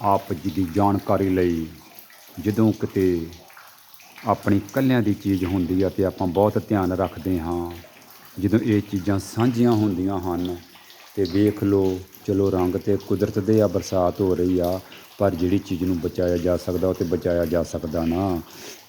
ਆਪ ਜੀ ਦੀ ਜਾਣਕਾਰੀ ਲਈ ਜਦੋਂ ਕਿਤੇ ਆਪਣੀ ਕੱਲਿਆਂ ਦੀ ਚੀਜ਼ ਹੁੰਦੀ ਆ ਤੇ ਆਪਾਂ ਬਹੁਤ ਧਿਆਨ ਰੱਖਦੇ ਹਾਂ, ਜਦੋਂ ਇਹ ਚੀਜ਼ਾਂ ਸਾਂਝੀਆਂ ਹੁੰਦੀਆਂ ਹਨ ਤੇ ਵੇਖ ਲਓ, ਚਲੋ ਰੰਗ ਤੇ ਕੁਦਰਤ ਦੇ ਆ, ਬਰਸਾਤ ਹੋ ਰਹੀ ਆ, ਪਰ ਜਿਹੜੀ ਚੀਜ਼ ਨੂੰ ਬਚਾਇਆ ਜਾ ਸਕਦਾ, ਉਹ ਤੇ ਬਚਾਇਆ ਜਾ ਸਕਦਾ ਨਾ।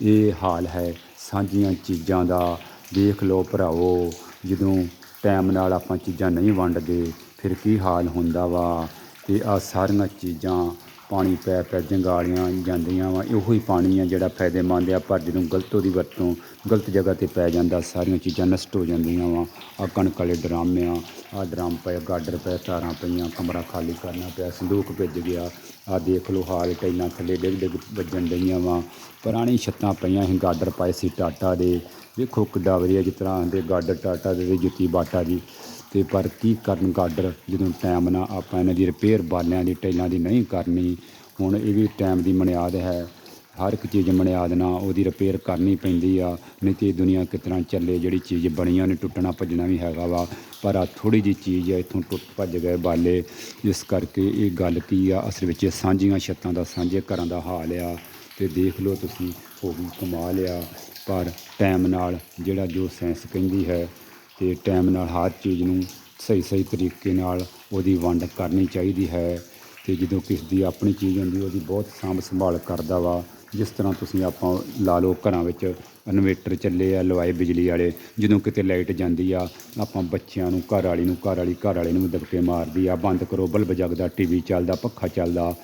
ਇਹ ਹਾਲ ਹੈ ਸਾਂਝੀਆਂ ਚੀਜ਼ਾਂ ਦਾ। ਵੇਖ ਲਓ ਭਰਾਵੋ, ਜਦੋਂ ਟਾਈਮ ਨਾਲ ਆਪਾਂ ਚੀਜ਼ਾਂ ਨਹੀਂ ਵੰਡਦੇ, ਫਿਰ ਕੀ ਹਾਲ ਹੁੰਦਾ ਵਾ? ਤੇ ਆ ਸਾਰੀਆਂ ਚੀਜ਼ਾਂ ਪਾਣੀ ਪੈ ਪੈ ਜੰਗਾਲੀਆਂ ਜਾਂਦੀਆਂ ਵਾ, ਇਹੋ ਹੀ ਪਾਣੀ ਆ ਜਿਹੜਾ ਫਾਇਦੇਮੰਦ ਆ, ਪਰ ਜਦੋਂ ਗਲਤ ਉਹਦੀ ਵਰਤੋਂ ਗਲਤ ਜਗ੍ਹਾ ਤੇ ਪੈ ਜਾਂਦਾ, ਸਾਰੀਆਂ ਚੀਜ਼ਾਂ ਨਸ਼ਟ ਹੋ ਜਾਂਦੀਆਂ ਵਾ। ਆ ਕਣਕ ਵਾਲੇ ਡਰਮ ਆ ਆ ਡਰਮ ਪਏ, ਗਾਡਰ ਪਏ, ਤਾਰਾਂ ਪਈਆਂ, ਕਮਰਾ ਖਾਲੀ ਕਰਨਾ ਪਿਆ, ਸੰਦੂਕ ਭਿੱਜ ਗਿਆ। ਆ ਦੇਖ ਲਓ, ਹਾਲ ਟੈਲਾਂ ਥੱਲੇ ਡਿੱਗ ਡਿੱਗ ਵੱਜਣ ਡਈਆਂ ਵਾ। ਪੁਰਾਣੀ ਛੱਤਾਂ ਪਈਆਂ ਸੀ, ਗਾਡਰ ਪਾਏ ਸੀ ਟਾਟਾ ਦੇ। ਵੇਖੋ ਕਿੱਡਾ ਵਧੀਆ ਜਿਸ ਤਰ੍ਹਾਂ ਦੇ ਗਾਡਰ ਟਾਟਾ ਦੇ, ਜੁੱਤੀ ਬਾਟਾ ਦੀ ਤੇ ਪਰ ਕੀ ਕਰਨ ਗਾਡਰ ਜਦੋਂ ਟਾਈਮ ਨਾਲ ਆਪਾਂ ਇਹਨਾਂ ਦੀ ਰਿਪੇਅਰ ਬਾਲਿਆਂ ਦੀ ਟੈਲਾਂ ਦੀ ਨਹੀਂ ਕਰਨੀ, ਹੁਣ ਇਹ ਵੀ ਟਾਈਮ ਦੀ ਮਨਿਆਦ ਹੈ। ਹਰ ਇੱਕ ਚੀਜ਼ ਮਨਿਆਦ ਨਾਲ ਉਹਦੀ ਰਿਪੇਅਰ ਕਰਨੀ ਪੈਂਦੀ ਆ, ਨਹੀਂ ਤੇ ਇਹ ਦੁਨੀਆ ਕਿਤਨਾ ਚੱਲੇ, ਜਿਹੜੀ ਚੀਜ਼ ਬਣੀਆਂ ਨੇ, ਟੁੱਟਣਾ ਭੱਜਣਾ ਵੀ ਹੈਗਾ ਵਾ, ਪਰ ਆ ਥੋੜੀ ਜੀ ਚੀਜ਼ ਹੈ ਇੱਥੋਂ ਟੁੱਟ ਭੱਜ ਗਏ ਬਾਲੇ। ਇਸ ਕਰਕੇ ਇਹ ਗੱਲ ਕੀ ਆ, ਅਸਲ ਵਿੱਚ ਸਾਂਝੀਆਂ ਛੱਤਾਂ ਦਾ, ਸਾਂਝੇ ਘਰਾਂ ਦਾ ਹਾਲ ਆ, ਤੇ ਦੇਖ ਲਓ ਤੁਸੀਂ, ਉਹ ਵੀ ਕਮਾਲ ਆ। ਪਰ ਟਾਈਮ ਨਾਲ ਜਿਹੜਾ ਜੋ ਸਾਇੰਸ ਕਹਿੰਦੀ ਹੈ ਅਤੇ ਟਾਈਮ ਨਾਲ ਹਰ ਚੀਜ਼ ਨੂੰ ਸਹੀ ਸਹੀ ਤਰੀਕੇ ਨਾਲ ਉਹਦੀ ਵੰਡ ਕਰਨੀ ਚਾਹੀਦੀ ਹੈ ਅਤੇ ਜਦੋਂ ਕਿਸ ਦੀ ਆਪਣੀ ਚੀਜ਼ ਹੁੰਦੀ, ਉਹਦੀ ਬਹੁਤ ਸਾਂਭ ਸੰਭਾਲ ਕਰਦਾ ਵਾ। ਜਿਸ ਤਰ੍ਹਾਂ ਤੁਸੀਂ ਆਪਾਂ ਲਾ ਲਓ ਘਰਾਂ ਵਿੱਚ ਇਨਵੇਟਰ ਚੱਲੇ ਆ, ਲਵਾਏ ਬਿਜਲੀ ਵਾਲੇ, ਜਦੋਂ ਕਿਤੇ ਲਾਈਟ ਜਾਂਦੀ ਆ, ਆਪਾਂ ਬੱਚਿਆਂ ਨੂੰ, ਘਰ ਵਾਲੀ ਨੂੰ, ਘਰ ਵਾਲੀ, ਘਰ ਵਾਲੇ ਨੂੰ ਦਬਕੇ ਮਾਰਦੀ ਆ, ਬੰਦ ਕਰੋ, ਬਲਬ ਜਗਦਾ, ਟੀਵੀ ਚੱਲਦਾ, ਪੱਖਾ ਚੱਲਦਾ।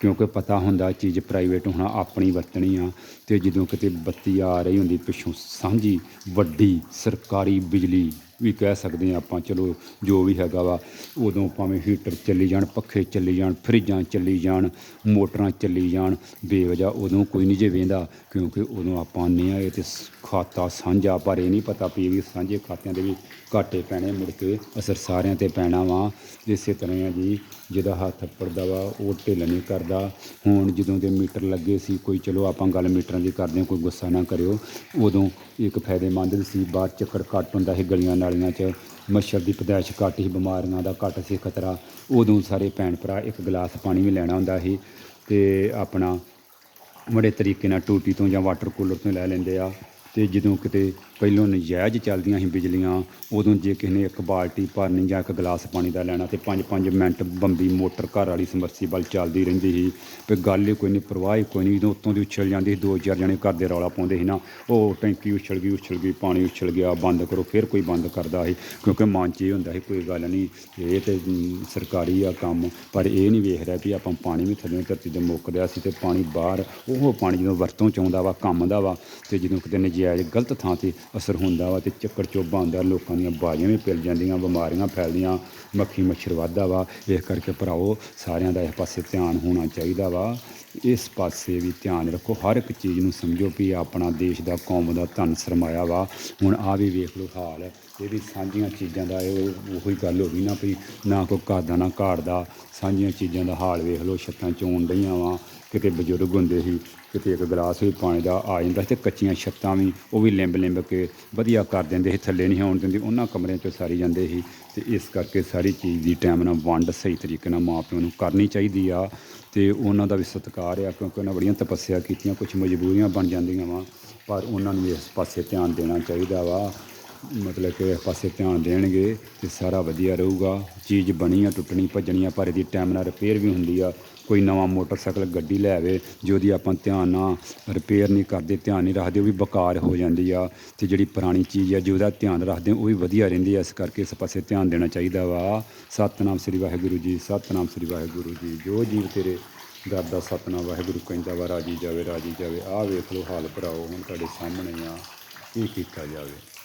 ਕਿਉਂਕਿ ਪਤਾ ਹੁੰਦਾ ਚੀਜ਼ ਪ੍ਰਾਈਵੇਟ ਹੋਣਾ ਆਪਣੀ ਵਰਤਣੀ ਆ ਤੇ ਜਦੋਂ ਕਿਤੇ ਬੱਤੀ ਆ ਰਹੀ ਹੁੰਦੀ ਪਿੱਛੋਂ ਸਾਂਝੀ, ਵੱਡੀ ਸਰਕਾਰੀ ਬਿਜਲੀ ਵੀ ਕਹਿ ਸਕਦੇ ਆ ਆਪਾਂ, ਚਲੋ ਜੋ ਵੀ ਹੈਗਾ ਵਾ, ਉਦੋਂ ਭਾਵੇਂ ਹੀਟਰ ਚੱਲੀ ਜਾਣ, ਪੱਖੇ ਚੱਲੀ ਜਾਣ, ਫਰਿੱਜਾਂ ਚੱਲੀ ਜਾਣ, ਮੋਟਰਾਂ ਚੱਲੀ ਜਾਣ ਬੇਵਜਾ ਉਦੋਂ ਕੋਈ ਨਹੀਂ ਜੇ ਵੇਂਦਾ, ਕਿਉਂਕਿ ਉਦੋਂ ਆਪਾਂ ਆਉਂਦੇ ਆ ਇਹ ਤੇ ਸ- ਖਾਤਾ ਸਾਂਝਾ, ਪਰ ਇਹ ਨਹੀਂ ਪਤਾ ਵੀ ਵੀ ਸਾਂਝੇ ਖਾਤਿਆਂ ਦੇ ਵੀ ਘਾਟੇ ਪੈਣੇ, ਮੁੜ ਕੇ ਅਸਰ ਸਾਰਿਆਂ ਤੇ ਪੈਣਾ ਵਾ। ਇਸੇ ਤਰ੍ਹਾਂ ਆ ਜੀ ਜਿਹਦਾ ਹੱਥ ਪੜਦਾ ਵਾ, ਉਹ ਢਿੱਲ ਨਹੀਂ ਕਰਦਾ। ਹੁਣ ਜਦੋਂ ਦੇ ਮੀਟਰ ਲੱਗੇ ਸੀ, ਕੋਈ ਚਲੋ ਆਪਾਂ ਗੱਲ ਮੀਟਰਾਂ ਦੀ ਕਰਦੇ ਹਾਂ, ਕੋਈ ਗੁੱਸਾ ਨਾ ਕਰਿਓ। ਉਦੋਂ ਇੱਕ ਫਾਇਦੇਮੰਦ ਸੀ ਬਾਹਰ ਚੱਕਰ ਘੱਟ ਹੁੰਦਾ ਸੀ ਗਲੀਆਂ ਨਾਲੀਆਂ 'ਚ। ਮੱਛਰ ਦੀ ਪਦਾਇਸ਼ ਘੱਟ ਸੀ, ਬਿਮਾਰੀਆਂ ਦਾ ਘੱਟ ਸੀ ਖਤਰਾ। ਉਦੋਂ ਸਾਰੇ ਭੈਣ ਭਰਾ ਇੱਕ ਗਲਾਸ ਪਾਣੀ ਵੀ ਲੈਣਾ ਹੁੰਦਾ ਸੀ ਤੇ ਆਪਣਾ ਬੜੇ ਤਰੀਕੇ ਨਾਲ ਟੂਟੀ ਤੋਂ ਜਾਂ ਵਾਟਰ ਕੂਲਰ ਤੋਂ ਲੈ ਲੈਂਦੇ ਆ। ਤੇ ਜਦੋਂ ਕਿਤੇ ਪਹਿਲੋਂ ਨਜਾਇਜ਼ ਚੱਲਦੀਆਂ ਸੀ ਬਿਜਲੀਆਂ, ਉਦੋਂ ਜੇ ਕਿਸੇ ਨੇ ਇੱਕ ਬਾਲਟੀ ਭਰਨੀ ਜਾਂ ਇੱਕ ਗਲਾਸ ਪਾਣੀ ਦਾ ਲੈਣਾ ਤੇ 5-5 ਮਿੰਟ ਬੰਬੀ ਮੋਟਰ ਘਰ ਵਾਲੀ ਸਮਰਸੀਬਲ ਚੱਲਦੀ ਰਹਿੰਦੀ ਸੀ। ਤੇ ਗੱਲ ਹੀ ਕੋਈ ਨਹੀਂ ਪਰਵਾਹ ਹੀ ਕੋਈ ਨਹੀਂ ਜਦੋਂ ਉੱਤੋਂ ਦੀ ਉਛਲ ਜਾਂਦੀ ਸੀ, ਦੋ ਚਾਰ ਜਣੇ ਘਰ ਦੇ ਰੌਲਾ ਪਾਉਂਦੇ ਸੀ ਨਾ, ਉਹ ਟੈਂਕੀ ਉਛਲ ਗਈ ਉਛਲ ਗਈ, ਪਾਣੀ ਉਛਲ ਗਿਆ, ਬੰਦ ਕਰੋ, ਫਿਰ ਕੋਈ ਬੰਦ ਕਰਦਾ ਸੀ, ਕਿਉਂਕਿ ਮਨ 'ਚ ਇਹ ਹੁੰਦਾ ਸੀ, ਕੋਈ ਗੱਲ ਨਹੀਂ ਇਹ ਤੇ ਸਰਕਾਰੀ ਆ ਕੰਮ, ਪਰ ਇਹ ਨਹੀਂ ਵੇਖ ਰਿਹਾ ਵੀ ਆਪਾਂ ਪਾਣੀ ਵੀ ਥੱਲੇ ਧਰਤੀ ਤੇ ਮੁੱਕ ਰਿਹਾ ਸੀ ਤੇ ਪਾਣੀ ਬਾਹਰ, ਉਹ ਪਾਣੀ ਜਦੋਂ ਵਰਤੋਂ ਚ ਆਉਂਦਾ ਵਾ, ਕੰਮ ਦਾ ਵਾ, ਤੇ ਜਦੋਂ ਕਿਤੇ ਨਜਾਇਜ਼ ਗਲਤ ਥਾਂ ਤੇ ਅਸਰ ਹੁੰਦਾ ਵਾ ਤੇ ਚੱਕਰ ਚੋਬਾ ਹੁੰਦਾ, ਲੋਕਾਂ ਦੀਆਂ ਬਾਜ਼ੀਆਂ ਵੀ ਪਿਲ ਜਾਂਦੀਆਂ, ਬਿਮਾਰੀਆਂ ਫੈਲਦੀਆਂ, ਮੱਖੀ ਮੱਛਰ ਵੱਧਦਾ ਵਾ। ਇਸ ਕਰਕੇ ਭਰਾਓ ਸਾਰਿਆਂ ਦਾ ਇਸ ਪਾਸੇ ਧਿਆਨ ਹੋਣਾ ਚਾਹੀਦਾ ਵਾ। ਇਸ ਪਾਸੇ ਵੀ ਧਿਆਨ ਰੱਖੋ, ਹਰ ਇੱਕ ਚੀਜ਼ ਨੂੰ ਸਮਝੋ ਵੀ ਆਪਣਾ ਦੇਸ਼ ਦਾ, ਕੌਮ ਦਾ ਧਨ ਸਰਮਾਇਆ ਵਾ। ਹੁਣ ਆ ਵੀ ਵੇਖ ਲਓ ਹਾਲ। ਇਹ ਵੀ ਸਾਂਝੀਆਂ ਚੀਜ਼ਾਂ ਦਾ ਇਹ ਉਹੀ ਗੱਲ ਹੋ ਗਈ ਨਾ ਵੀ ਨਾ ਕੋਈ ਘਰ ਦਾ, ਨਾ ਘਾੜ ਦਾ। ਸਾਂਝੀਆਂ ਚੀਜ਼ਾਂ ਦਾ ਹਾਲ ਵੇਖ ਲਓ, ਛੱਤਾਂ ਚੋਣ ਡਈਆਂ ਵਾ, ਕਿਤੇ ਬਜ਼ੁਰਗ ਹੁੰਦੇ ਸੀ, ਕਿਤੇ ਇੱਕ ਗਲਾਸ ਵੀ ਪਾਣੀ ਦਾ ਆ ਜਾਂਦਾ ਸੀ ਤੇ ਕੱਚੀਆਂ ਛੱਤਾਂ ਵੀ, ਉਹ ਵੀ ਲਿੰਬ ਲਿੰਬ ਕੇ ਵਧੀਆ ਕਰ ਦਿੰਦੇ ਸੀ, ਥੱਲੇ ਨਹੀਂ ਆਉਣ ਦਿੰਦੇ, ਉਹਨਾਂ ਕਮਰਿਆਂ 'ਚ ਸਾਰੀ ਜਾਂਦੇ ਸੀ। ਤੇ ਇਸ ਕਰਕੇ ਸਾਰੀ ਚੀਜ਼ ਦੀ ਟਾਈਮ ਨਾਲ ਵੰਡ ਸਹੀ ਤਰੀਕੇ ਨਾਲ ਮਾਂ ਪਿਓ ਨੂੰ ਕਰਨੀ ਚਾਹੀਦੀ ਆ। ਤੇ ਉਹਨਾਂ ਦਾ ਵੀ ਸਤਿਕਾਰ ਆ, ਕਿਉਂਕਿ ਉਹਨਾਂ ਬੜੀਆਂ ਤਪੱਸਿਆ ਕੀਤੀਆਂ ਕੁਝ ਮਜਬੂਰੀਆਂ ਬਣ ਜਾਂਦੀਆਂ ਵਾ। ਪਰ ਉਹਨਾਂ ਨੂੰ ਵੀ ਇਸ ਪਾਸੇ ਧਿਆਨ ਦੇਣਾ ਚਾਹੀਦਾ ਵਾ। ਮਤਲਬ ਕਿ ਇਸ ਪਾਸੇ ਧਿਆਨ ਦੇਣਗੇ ਤੇ ਸਾਰਾ ਵਧੀਆ ਰਹੂਗਾ। ਚੀਜ਼ ਬਣੀ ਆ ਟੁੱਟਣੀ ਭੱਜਣੀ ਆ ਪਰ ਇਹਦੀ ਟਾਈਮ ਨਾਲ ਰਿਪੇਅਰ ਵੀ ਹੁੰਦੀ ਆ। ਕੋਈ ਨਵਾਂ ਮੋਟਰਸਾਈਕਲ, ਗੱਡੀ ਲੈ ਆਵੇ, ਜੇ ਉਹਦੀ ਆਪਾਂ ਧਿਆਨ ਨਾਲ ਰਿਪੇਅਰ ਨਹੀਂ ਕਰਦੇ, ਧਿਆਨ ਨਹੀਂ ਰੱਖਦੇ, ਉਹ ਵੀ ਬੇਕਾਰ ਹੋ ਜਾਂਦੀ ਆ। ਤੇ ਜਿਹੜੀ ਪੁਰਾਣੀ ਚੀਜ਼ ਆ, ਜੇ ਉਹਦਾ ਧਿਆਨ ਰੱਖਦੇ, ਉਹ ਵੀ ਵਧੀਆ ਰਹਿੰਦੀ ਆ। ਇਸ ਕਰਕੇ ਇਸ ਪਾਸੇ ਧਿਆਨ ਦੇਣਾ ਚਾਹੀਦਾ ਵਾ। ਸਤਨਾਮ ਸ੍ਰੀ ਵਾਹਿਗੁਰੂ ਜੀ, ਸਤਨਾਮ ਸ੍ਰੀ ਵਾਹਿਗੁਰੂ ਜੀ। ਜੋ ਜੀਵ ਤੇਰੇ ਦਰ ਦਾ ਸਤਨਾਮ ਵਾਹਿਗੁਰੂ ਕਹਿੰਦਾ ਵਾ, ਰਾਜੀ ਜਾਵੇ ਰਾਜੀ ਜਾਵੇ। ਆਹ ਵੇਖ ਲਓ ਹਾਲ ਭਰਾਓ, ਹੁਣ ਤੁਹਾਡੇ ਸਾਹਮਣੇ ਆ। ਕੀ ਕੀਤਾ ਜਾਵੇ?